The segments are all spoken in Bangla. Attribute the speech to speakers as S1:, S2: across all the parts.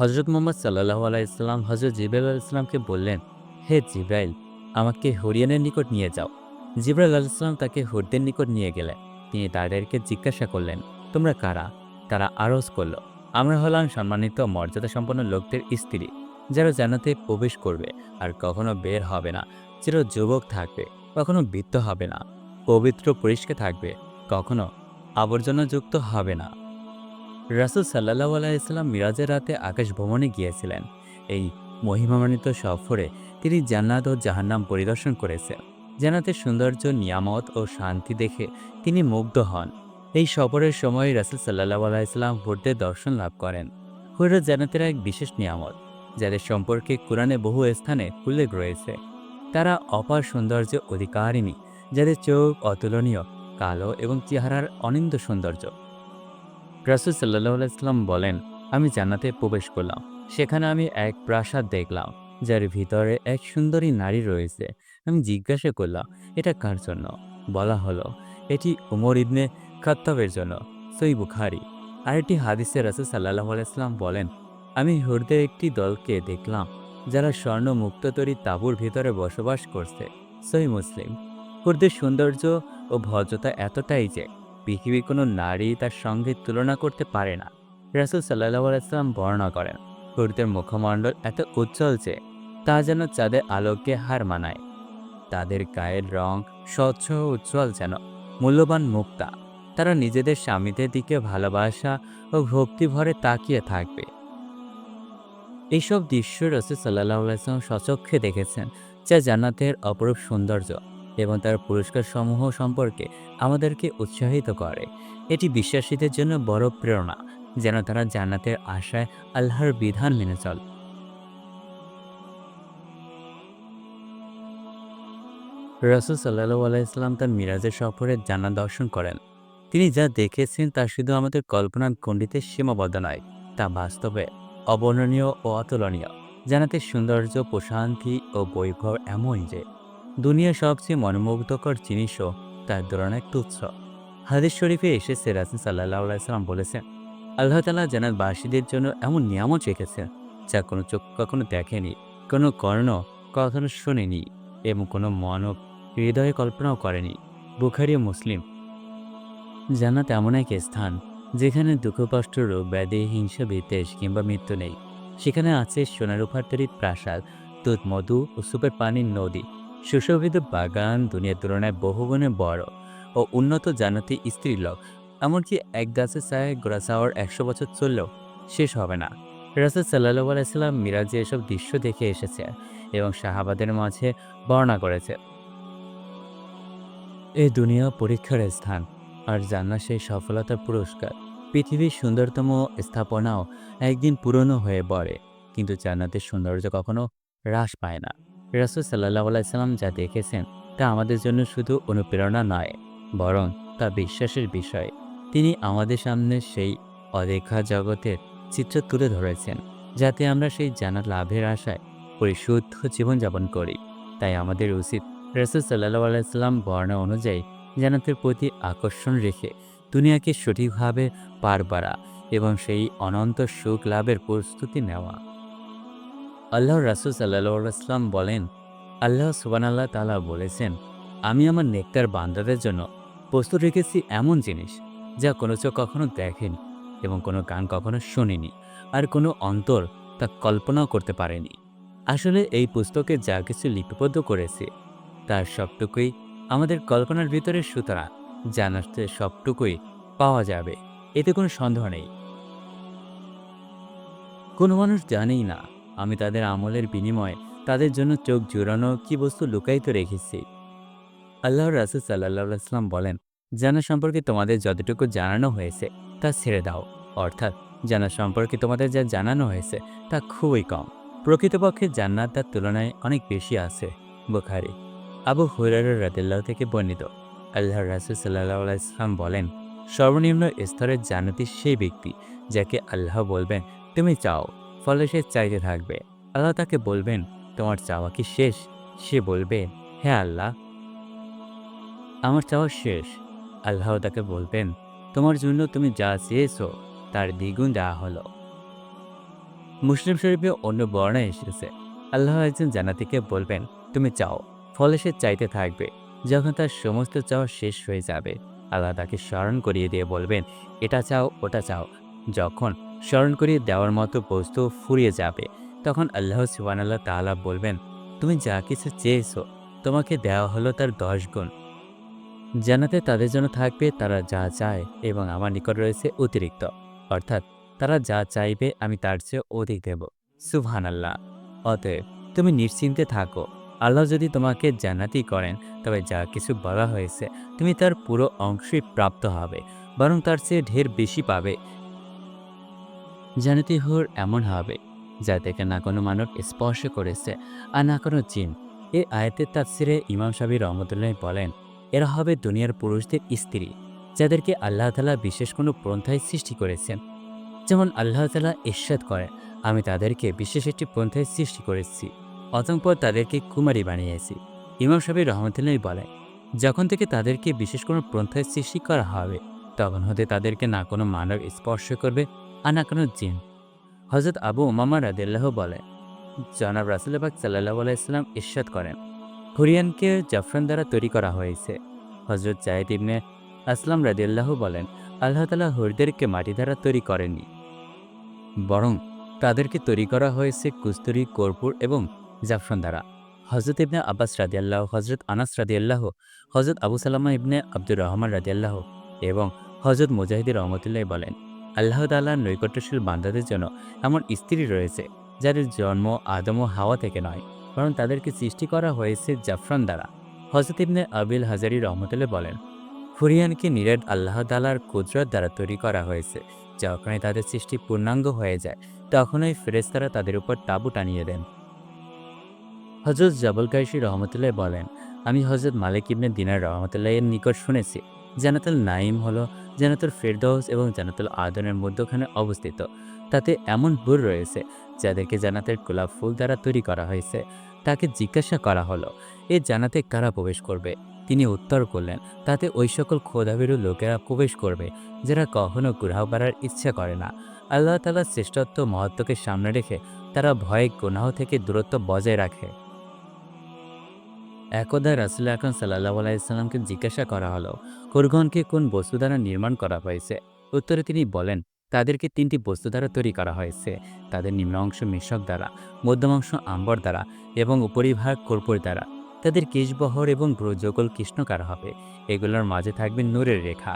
S1: হজরত মোহাম্মদ সাল্লাহ আলাইসাল্লাম হজরত জিব্রাইল আলাইসাল্লামকে বললেন, হে জিব্রাইল, আমাকে হরিয়ানের নিকট নিয়ে যাও। জিব্রাইল আলাইসাল্লাম তাকে হুরদের নিকট নিয়ে গেলেন। তিনি তাদেরকে জিজ্ঞাসা করলেন, তোমরা কারা? তারা আরজ করল, আমরা হলাম সম্মানিত মর্যাদা সম্পন্ন লোকদের স্ত্রী, যারা জান্নাতে প্রবেশ করবে আর কখনো বের হবে না, চির যুবক থাকবে, কখনো বৃত্ত হবে না, পবিত্র পরিষ্কার থাকবে, কখনো আবর্জনাযুক্ত হবে না। রাসুল সাল্লাহ আলাইসাল্লাম মিরাজের রাতে আকাশ ভ্রমণে গিয়েছিলেন। এই মহিমান্বিত সফরে তিনি জান্নাত ও জাহান্নাম পরিদর্শন করেছেন। জান্নাতের সৌন্দর্য, নিয়ামত ও শান্তি দেখে তিনি মুগ্ধ হন। এই সফরের সময় রাসুল সাল্লাহ আলাইসাল্লাম হুরদের দর্শন লাভ করেন। হুররা জান্নাতের এক বিশেষ নিয়ামত, যাদের সম্পর্কে কোরআনে বহু স্থানে উল্লেখ রয়েছে। তারা অপার সৌন্দর্য অধিকারিণী, যাদের চোখ অতুলনীয়, কালো এবং চেহারার অনিন্দ সৌন্দর্য। রাসুল সাল্লাহ বলেন, আমি জান্নাতে প্রবেশ করলাম। সেখানে আমি এক প্রাসাদ দেখলাম, যার ভিতরে এক সুন্দরী নারী রয়েছে। আমি জিজ্ঞাসা করলাম, এটা কার জন্য? বলা হলো, এটি উমর ইবনে খাত্তাবের জন্য, সই বুখারি। আরেকটি হাদিসে রাসুল সাল্লাহ আলাইসাল্লাম বলেন, আমি হুরদের একটি দলকে দেখলাম, যারা স্বর্ণ মুক্ততরী তাঁবুর ভিতরে বসবাস করছে, সই মুসলিম। হুরদের সৌন্দর্য ও ভদ্রতা এতটাই যে পৃথিবীর কোনো নারী তার সঙ্গে তুলনা করতে পারে না। রাসুল সাল্লাহ আলাইসাল্লাম বর্ণনা করেন হুরদের মুখমণ্ডল এত উজ্জ্বল যে তা যেন চাঁদের আলোকে হার মানায়। তাদের গায়ের রং স্বচ্ছ উজ্জ্বল যেন, মূল্যবান মুক্তা। তারা নিজেদের স্বামীদের দিকে ভালোবাসা ও ভক্তি ভরে তাকিয়ে থাকবে। এইসব দৃশ্য রসুল সাল্লাহ আলাইসলাম সচক্ষে দেখেছেন, যা জান্নাতের অপরূপ সৌন্দর্য। এবং তার পুরস্কার সমূহ সম্পর্কে আমাদেরকে উৎসাহিত করে। এটি বিশ্বাসীদের জন্য বড় প্রেরণা, যেন তারা জান্নাতের আশায় আল্লাহর বিধান মেনে চল। রসুল সাল্লাহ আলাইসলাম তার মিরাজের সফরে জান্নাত দর্শন করেন। তিনি যা দেখেছেন তা শুধু আমাদের কল্পনার খণ্ডিতে সীমাবদ্ধ নয়, তা বাস্তবে অবর্ণনীয় ও অতুলনীয়। জানাতে সৌন্দর্য, প্রশান্তি ও বৈভব এমনই যে দুনিয়ার সবচেয়ে মনোমুগ্ধকর জিনিসও তার তুলনায় তুচ্ছ। হাদিস শরীফে এসেছে রাসুল সাল্লাহ বলেছেন, আল্লাহ তালা জানার বাসীদের জন্য এমন নিয়ামত রেখেছেন, যা কোনো চোখ কখনো দেখেনি, কোনো কর্ণ কখনো শোনেনি এবং কোনো মানব হৃদয়ে কল্পনাও করেনি। বুখারি মুসলিম। জান্নাত এমন এক স্থান, যেখানে দুঃখ, কষ্ট, রোগ, ব্যাধি, হিংসা, বিদ্বেষ কিংবা মৃত্যু নেই। সেখানে আছে সোনার তৈরি প্রাসাদ, দুধ, মধু ও সুপের পানির নদী। সুশোভিত বাগান দুনিয়ার তুলনায় বহুগুণে বড় ও উন্নত জান্নাতি স্ত্রীলোক এমনকি এক গাছের ছায় গোড়াসাওয়ার একশো বছর চললেও শেষ হবে না। রাসুল সাল্লাহ আলাইসাল্লাম মিরাজে এসব দৃশ্য দেখে এসেছে এবং শাহাবাদের মাঝে বর্ণনা করেছে। এই দুনিয়া পরীক্ষার স্থান আর জান্না সেই সফলতার পুরস্কার। পৃথিবীর সুন্দরতম স্থাপনাও একদিন পুরনো হয়ে পড়ে, কিন্তু জান্নাতের সৌন্দর্য কখনো হ্রাস পায় না। রাসুল সাল্লাহ আলাইসাল্লাম যা দেখেছেন, তা আমাদের জন্য শুধু অনুপ্রেরণা নয়, বরং তা বিশ্বাসের বিষয়। তিনি আমাদের সামনে সেই অদেখা জগতের চিত্র তুলে ধরেছেন, যাতে আমরা সেই জানা লাভের আশায় পরিশুদ্ধ জীবনযাপন করি। তাই আমাদের উচিত রসুল সাল্লাহ আলাইসাল্লাম বর্ণা অনুযায়ী জান্নাতের প্রতি আকর্ষণ রেখে দুনিয়াকে সঠিকভাবে পার বাড়া এবং সেই অনন্ত সুখ লাভের প্রস্তুতি নেওয়া। আল্লাহ রাসুল সাল্লাহাম বলেন, আল্লাহ সুবান আল্লাহ তালা বলেছেন, আমি আমার নেকটার বান্দাদের জন্য প্রস্তুত রেখেছি এমন জিনিস যা কোনো চোখ কখনো দেখেনি এবং কোনো গান কখনো শোনেনি আর কোনো অন্তর তা কল্পনাও করতে পারেনি। আসলে এই পুস্তকে যা কিছু লিপিবদ্ধ করেছে, তার সবটুকুই আমাদের কল্পনার ভিতরে সুতরাং জানাতে সবটুকুই পাওয়া যাবে, এতে কোনো সন্দেহ নেই। কোনো মানুষ জানেই না আমি তাদের আমলের বিনিময়ে তাদের জন্য চোখ জুড়ানো কি বস্তু লুকায়িত রেখেছি। আল্লাহ রাসুল সাল্লাহ আসলাম বলেন, জানা সম্পর্কে তোমাদের যতটুকু জানানো হয়েছে, তা ছেড়ে দাও। অর্থাৎ, জানা সম্পর্কে তোমাদের যা জানানো হয়েছে, তা খুবই কম। প্রকৃতপক্ষে জান্নাত তার তুলনায় অনেক বেশি আছে। বুখারি। আবু হুরার রাদিল্লাহ থেকে বর্ণিত। আল্লাহ রাসুল সাল্লাহ ইসলাম বলেন, সর্বনিম্ন স্তরের জান্নাতি সেই ব্যক্তি যাকে আল্লাহ বলবেন, তুমি চাও। ফলে সে চাইতে থাকবে। আল্লাহ তাকে বলবেন, তোমার চাওয়া কি শেষ? সে বলবে হ্যাঁ আল্লাহ। আমার চাওয়া শেষ। আল্লাহ তাকে বলবেন, তোমার জন্য তুমি যা চেয়েছো, তার দ্বিগুণ দেওয়া হলো। মুসলিম শরীফে অন্য বর্ণায় এসেছে। আল্লাহ একজন জানাতিকে বলবেন, তুমি চাও। ফলে সে চাইতে থাকবে। যখন তার সমস্ত চাওয়া শেষ হয়ে যাবে, আল্লাহ তাকে স্মরণ করিয়ে দিয়ে বলবেন, এটা চাও, ওটা চাও। যখন স্মরণ করিয়ে দেওয়ার মতো বস্তু ফুরিয়ে যাবে। তখন আল্লাহ সুবানাল্লাহ তাআলা বলবেন, তুমি যা কিছু চেয়েছো, তোমাকে দেওয়া হলো তার দশ গুণ। জানাতে তাদের জন্য থাকবে তারা যা চায় এবং আমার নিকট রয়েছে অতিরিক্ত। অর্থাৎ তারা যা চাইবে আমি তার চেয়ে অধিক দেব। সুবহান আল্লাহ অতএব তুমি নিশ্চিন্তে থাকো। আল্লাহ যদি তোমাকে জান্নাতি করেন, তবে যা কিছু বলা হয়েছে, তুমি তার পুরো অংশই প্রাপ্ত হবে, বরং তার চেয়ে ঢের বেশি পাবে। জান্নাতি হুর এমন হবে, যা থেকে না কোনো মানব স্পর্শ করেছে, আর না কোনো জিন। এই আয়াতের তাফসিরে ইমাম সাবি রহমতুল্লাহ বলেন, এরা হবে দুনিয়ার পুরুষদের স্ত্রী, যাদেরকে আল্লাহ তালা বিশেষ কোনো পন্থায় সৃষ্টি করেছেন। যেমন আল্লাহ তালা ইস্বাদ করেন আমি তাদেরকে বিশেষ একটি পন্থায় সৃষ্টি করেছি, অতঃপর তাদেরকে কুমারী বানিয়েছি। ইমাম সাবি রহমতুল্লাহ বলেন, যখন থেকে তাদেরকে বিশেষ কোনো পন্থায় সৃষ্টি করা হবে, তখন হতে তাদেরকে না কোনো মানব স্পর্শ করবে আর না জিন। হজরত আবু উমামা রাদিল্লাহ বলে, জনাব রাসুলবাক সাল্লাহ আলাইসাল্লাম ইস্বাদ করেন। হুরিয়ানকে জাফরান দ্বারা তৈরি করা হয়েছে। হজরত জায়েদ ইবনে আসলাম রাদিল্লাহ বলেন, আল্লাহ তালা হরিদেরকে মাটি দ্বারা তৈরি করেননি। বরং তাদেরকে তৈরি করা হয়েছে কুস্তুরি, কর্পূর এবং জাফরান দ্বারা। হজরত ইবনে আব্বাস রাদিয়াল্লাহ হজরত আনাস রাদিয়াল্লাহ হজরত আবু সালামা ইবনে আব্দুর রহমান রাদিয়াল্লাহ এবং হজরত মুজাহিদুর রহমতুল্লাহ বলেন আল্লাহ তাল্লাহ নৈকট্যশীল বান্দাদের জন্য এমন স্ত্রী রয়েছে, যাদের জন্ম আদম ও হাওয়া থেকে নয়, বরং তাদেরকে সৃষ্টি করা হয়েছে জাফরান দ্বারা। হজরত ইবনে আবিল হাজারি রহমতুল্লাহ বলেন, ফুরিয়ানকে নিরেট আল্লাহ তালার কুদরত দ্বারা তৈরি করা হয়েছে। যখনই তাদের সৃষ্টি পূর্ণাঙ্গ হয়ে যায়, তখনই ফেরেস্তারা তাদের উপর তাবু টানিয়ে দেন। হজরত জাবল কাইশি রহমতুল্লাহ বলেন, আমি হজরত মালিক ইবনে দিনার রহমতুল্লাহ এর নিকট শুনেছি জানাতুল নাইম হলো জানাতুল ফেরদৌস এবং জানাতুল আদনের মধ্যখানে অবস্থিত। তাতে এমন হুর রয়েছে যাদেরকে জানাতের গোলাপ ফুল দ্বারা তৈরি করা হয়েছে। তাকে জিজ্ঞাসা করা হলো, এ জানাতে কারা প্রবেশ করবে? তিনি উত্তর করলেন, তাতে ওই সকল ক্ষোধাবিরু লোকেরা প্রবেশ করবে, যারা কখনো গুনাহ করার ইচ্ছা করে না। আল্লাহ তালার শ্রেষ্ঠত্ব মহত্বকে সামনে রেখে তারা ভয়ে গুনাহ থেকে দূরত্ব বজায় রাখে। একদা রাসুল আকরম সাল্লাহ আলাইসাল্লামকে জিজ্ঞাসা করা হলো কুরগনকে কোন বস্তু দ্বারা নির্মাণ করা হয়েছে? উত্তরে তিনি বলেন, তাদেরকে তিনটি বস্তু দ্বারা তৈরি করা হয়েছে। তাদের নিম্ন অংশ মিশক দ্বারা মধ্যমাংশ আম্বর দ্বারা এবং উপরিভাগ কর্পূর দ্বারা। তাদের কেশবহর এবং ব্রজগোল কৃষ্ণকার হবে। এগুলোর মাঝে থাকবে নূরের রেখা।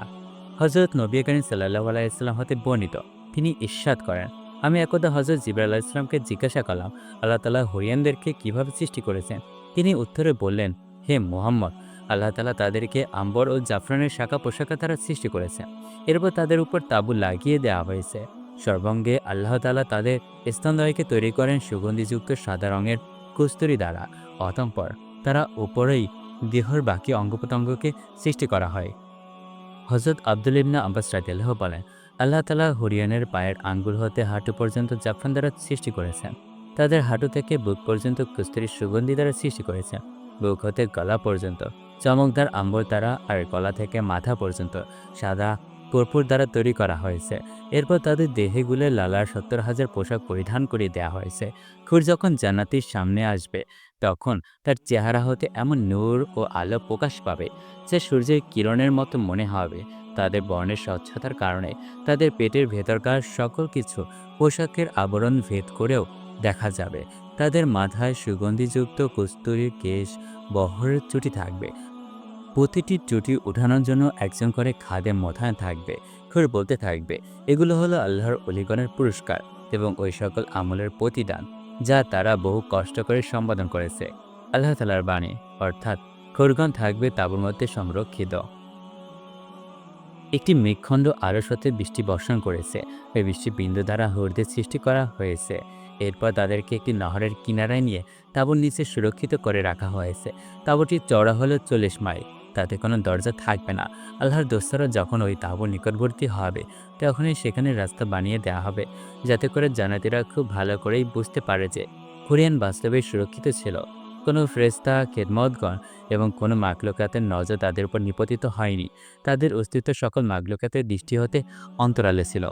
S1: হজরত নবী করিম সাল্লাহ আলাইসাল্লাম হতে বর্ণিত। তিনি ইস্বাদ করেন, আমি একদা হজরত জিবরা আল্লাহ ইসলামকে জিজ্ঞাসা করলাম, আল্লাহ তালা হরিয়ানদেরকে কীভাবে সৃষ্টি করেছেন? তিনি উত্তরে বললেন, হে মোহাম্মদ, আল্লাহ তালা তাদেরকে আম্বর ও জাফরানের শাখা পোশাকা দ্বারা সৃষ্টি করেছেন এরপর তাদের উপর তাবু লাগিয়ে দেওয়া হয়েছে। সর্বঙ্গে আল্লাহ তালা তাদের স্তনদয়কে তৈরি করেন সুগন্ধিযুক্ত সাদা রঙের কুস্তুরি দ্বারা। অতঃপর তারা উপরেই দেহর বাকি অঙ্গ প্রত্যঙ্গকে সৃষ্টি করা হয়। হজরত আব্দুল ইবনা আব্বাস রাদিয়াল্লাহ বলেন, আল্লাহ তালা হরিয়ানের পায়ের আঙ্গুল হতে হাঁটু পর্যন্ত জাফরান দ্বারা সৃষ্টি করেছেন। তাদের হাঁটু থেকে বুক পর্যন্ত কুস্তুরির সুগন্ধি দ্বারা সৃষ্টি করেছে। বুক হতে গলা পর্যন্ত, চমকদার আম্বর দ্বারা আর গলা থেকে মাথা পর্যন্ত সাদা কর্পূর দ্বারা তৈরি করা হয়েছে। এরপর তাদের দেহেগুলো লালার সত্তর হাজার পোশাক পরিধান করে দেওয়া হয়েছে। খুর যখন জান্নাতির সামনে আসবে, তখন তার চেহারা হতে এমন নূর ও আলো প্রকাশ পাবে যে সূর্যের কিরণের মতো মনে হবে। তাদের বর্ণের স্বচ্ছতার কারণে তাদের পেটের ভেতরকার সকল কিছু পোশাকের আবরণ ভেদ করেও দেখা যাবে। তাদের মাথায় সুগন্ধিযুক্ত কস্তুরীর কেশ, বহরের চুটি থাকবে। প্রতিটি চুটি উঠানোর জন্য একজন করে খাদেম মোথায় থাকবে, খুর বলতে থাকবে, এগুলো হলো আল্লাহর অলিগণের পুরস্কার এবং ওই সকল আমলের প্রতিদান, যা তারা বহু কষ্ট করে সম্পাদন করেছে। আল্লাহ তালার বাণী, অর্থাৎ খোরগণ থাকবে তাবুর মধ্যে সংরক্ষিত। একটি মেঘখণ্ড আরও সাথে বৃষ্টি বর্ষণ করেছে। ওই বৃষ্টি বিন্দু দ্বারা হরদের সৃষ্টি করা হয়েছে। এরপর তাদেরকে একটি নহরের কিনারায় নিয়ে তাঁবুর নিচে সুরক্ষিত করে রাখা হয়েছে। তাঁবুটি চড়া হলো চল্লিশ মাইল। তাতে কোনো দরজা থাকবে না। আল্লাহর দোস্তরা যখন ওই তাঁবুর নিকটবর্তী হবে, তখনই সেখানে রাস্তা বানিয়ে দেওয়া হবে, যাতে করে জানাতিরা খুব ভালো করেই বুঝতে পারে যে কোরিয়ান বাস্তবে সুরক্ষিত ছিল। কোনো ফ্রেস্তা খেদমতগণ এবং কোনো মাকলুকাতের নজর তাদের উপর নিপতিত হয়নি। তাদের অস্তিত্ব সকল মাকলুকাতের দৃষ্টি হতে অন্তরালে ছিল।